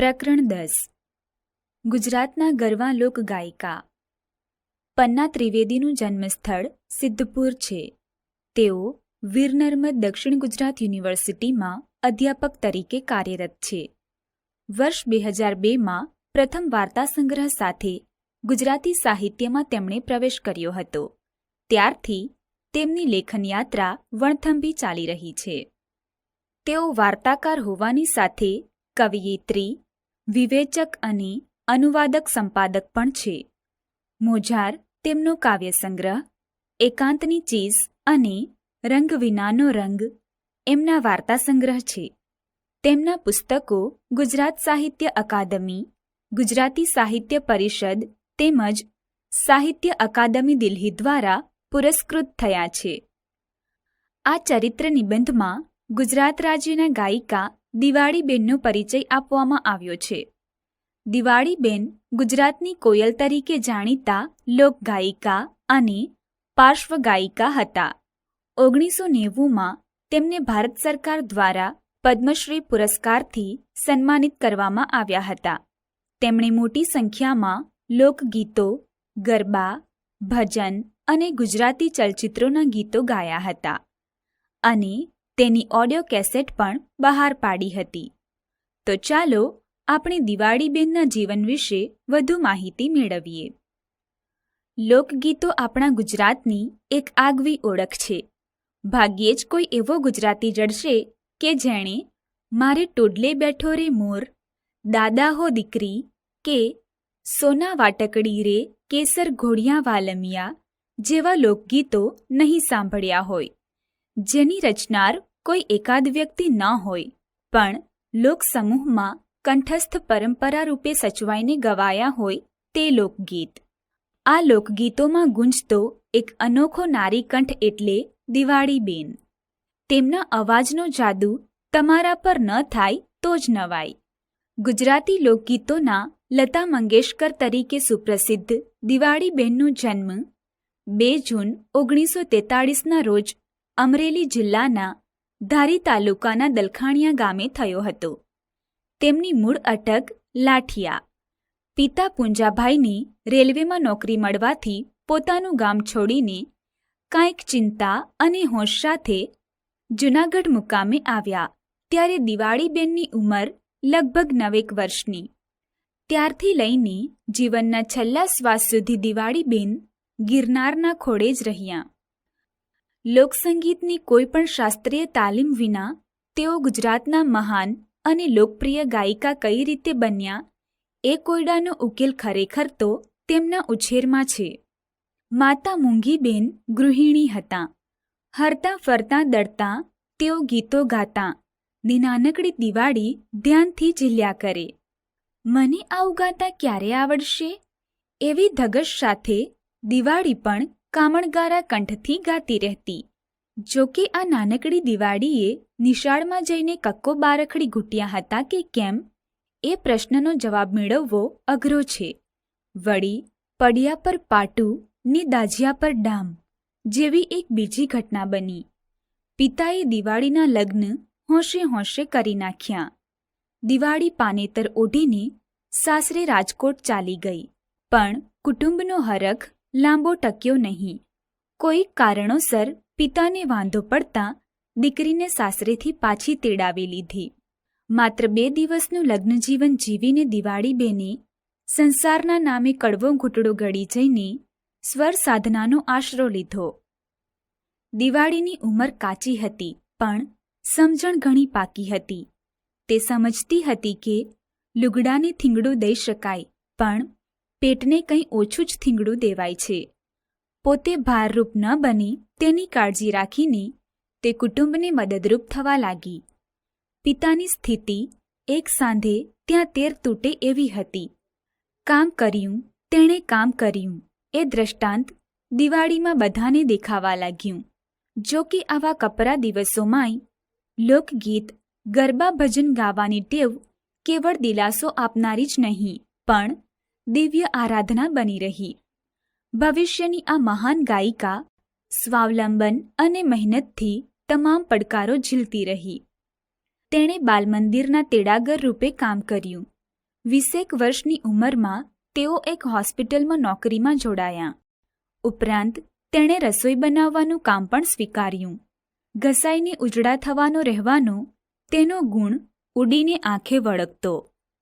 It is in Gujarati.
પ્રકરણ દસ. ગુજરાતના ગરવા લોક ગાયિકા. પન્ના ત્રિવેદીનું જન્મસ્થળ સિદ્ધપુર છે. તેઓ વીર દક્ષિણ ગુજરાત યુનિવર્સિટીમાં અધ્યાપક તરીકે કાર્યરત છે. વર્ષ બે હજાર બેમાં પ્રથમ વાર્તા સંગ્રહ સાથે ગુજરાતી સાહિત્યમાં તેમણે પ્રવેશ કર્યો હતો. ત્યારથી તેમની લેખન યાત્રા વણથંભી ચાલી રહી છે. તેઓ વાર્તાકાર હોવાની સાથે કવિયત્રી વિવેચક અને અનુવાદક સંપાદક પણ છે. મોજાર તેમનો કાવ્ય સંગ્રહ, એકાંતની ચીઝ અને રંગ વિનાનો રંગ એમના વાર્તા સંગ્રહ છે. તેમના પુસ્તકો ગુજરાત સાહિત્ય અકાદમી, ગુજરાતી સાહિત્ય પરિષદ તેમજ સાહિત્ય અકાદમી દિલ્હી દ્વારા પુરસ્કૃત થયા છે. આ ચરિત્ર નિબંધમાં ગુજરાત રાજ્યના ગાયિકા દિવાળીબેનનો પરિચય આપવામાં આવ્યો છે. દિવાળીબેન ગુજરાતની કોયલ તરીકે જાણીતા લોકગાયિકા અને પાર્શ્વગાયિકા હતા. ઓગણીસો નેવુંમાં તેમને ભારત સરકાર દ્વારા પદ્મશ્રી પુરસ્કારથી સન્માનિત કરવામાં આવ્યા હતા. તેમણે મોટી સંખ્યામાં લોકગીતો, ગરબા, ભજન અને ગુજરાતી ચલચિત્રોના ગીતો ગાયા હતા. અને તેની ઓડિયો કેસેટ પણ બહાર પાડી હતી. તો ચાલો આપણે દિવાળીબેનના જીવન વિશે વધુ માહિતી મેળવીએ. લોકગીતો આપણા ગુજરાતની એક આગવી ઓળખ છે. ભાગ્યે જ કોઈ એવો ગુજરાતી જડશે કે જેણે મારે ટોડલે બેઠો રે મોર, દાદા હો દીકરી કે સોના વાટકડી રે કેસર ઘોડિયા વાલમિયા જેવા લોકગીતો નહીં સાંભળ્યા હોય. જેની રચનાર કોઈ એકાદ વ્યક્તિ ન હોય, પણ લોકસમૂહમાં કંઠસ્થ પરંપરા રૂપે સચવાઈને ગવાયા હોય તે લોકગીત. આ લોકગીતોમાં ગુંજતો એક અનોખો નારીકંઠ એટલે દિવાળીબેન તેમના અવાજનો જાદુ તમારા પર ન થાય તો જ નવાય. ગુજરાતી લોકગીતોના લતા મંગેશકર તરીકે સુપ્રસિદ્ધ દિવાળીબેનનો જન્મ બે જૂન ઓગણીસો તેતાળીસના રોજ અમરેલી જિલ્લાના ધારી તાલુકાના દલખાણિયા ગામે થયો હતો. તેમની મૂળ અટક લાઠિયા. પિતા પુંજાભાઈની રેલવેમાં નોકરી મળવાથી પોતાનું ગામ છોડીને કાંઈક ચિંતા અને હોશ સાથે જૂનાગઢ મુકામે આવ્યા. ત્યારે દિવાળીબેનની ઉંમર લગભગ નવેક વર્ષની. ત્યારથી લઈને જીવનના છેલ્લા શ્વાસ સુધી દિવાળીબેન ગિરનારના ખોળે જ રહ્યા. લોકસંગીતની કોઈ પણ શાસ્ત્રીય તાલીમ વિના તેઓ ગુજરાતના મહાન અને લોકપ્રિય ગાયિકા કઈ રીતે બન્યા, એ કોયડાનો ઉકેલ ખરેખર તો તેમના ઉછેરમાં છે. માતા મૂંગીબેન ગૃહિણી હતા. હરતા ફરતા દડતા તેઓ ગીતો ગાતા, ને નાનકડી દિવાળી ધ્યાનથી ઝીલ્યા કરે. મને આવું ગાતા ક્યારે આવડશે? એવી ધગશ સાથે દિવાળી પણ કામણગારા કંઠથી ગાતી રહેતી. જોકે આ નાનકડી દિવાળીએ નિશાળમાં જઈને કક્કો બારખડી ઘૂંટ્યા હતા કે કેમ, એ પ્રશ્નનો જવાબ મેળવવો અઘરો છે. વળી, પડિયા પર પાટું, ને દાજિયા પર ડામ, જેવી એક બીજી ઘટના બની. પિતાએ દિવાળીના લગ્ન હોંશે હોંશે કરી નાખ્યા. દિવાળી પાનેતર ઓઢીને સાસરે રાજકોટ ચાલી ગઈ. પણ કુટુંબનો હરખ લાંબો ટક્યો નહીં. કોઈ કારણોસર પિતાને વાંધો પડતા દીકરીને સાસરેથી પાછી તેડાવી લીધી. માત્ર બે દિવસનું લગ્નજીવન જીવીને દિવાળીબેને સંસારના નામે કડવો ઘૂંટડો ગળી જઈને સ્વર સાધનાનો આશરો લીધો. દિવાળીની ઉંમર કાચી હતી, પણ સમજણ ઘણી પાકી હતી. તે સમજતી હતી કે લુગડાને થીંગડું દઈ શકાય, પણ પેટને કંઈ ઓછું જ થીંગડું દેવાય છે. પોતે ભારરૂપ ન બની તેની કાળજી રાખીને તે કુટુંબને મદદરૂપ થવા લાગી. પિતાની સ્થિતિ એક સાંધે ત્યાં તેર તૂટે એવી હતી. કામ કર્યું, તેણે કામ કર્યું, એ દ્રષ્ટાંત દિવાળીમાં બધાને દેખાવા લાગ્યું. જો કે આવા કપરા દિવસોમાંય લોકગીત, ગરબા ભજન ગાવાની ટેવ કેવળ દિલાસો આપનારી જ નહીં, પણ દિવ્ય આરાધના બની રહી. ભવિષ્યની આ મહાન ગાયિકા સ્વાવલંબન અને મહેનતથી તમામ પડકારો ઝીલતી રહી. તેણે બાલમંદિરના તેડાગર રૂપે કામ કર્યું. વીસેક વર્ષની ઉંમરમાં તેઓ એક હોસ્પિટલમાં નોકરીમાં જોડાયા. ઉપરાંત, તેણે રસોઈ બનાવવાનું કામ પણ સ્વીકાર્યું. ઘસાઈને ઉજળા થવાનો રહેવાનો તેનો ગુણ ઉડીને આંખે વળગતો.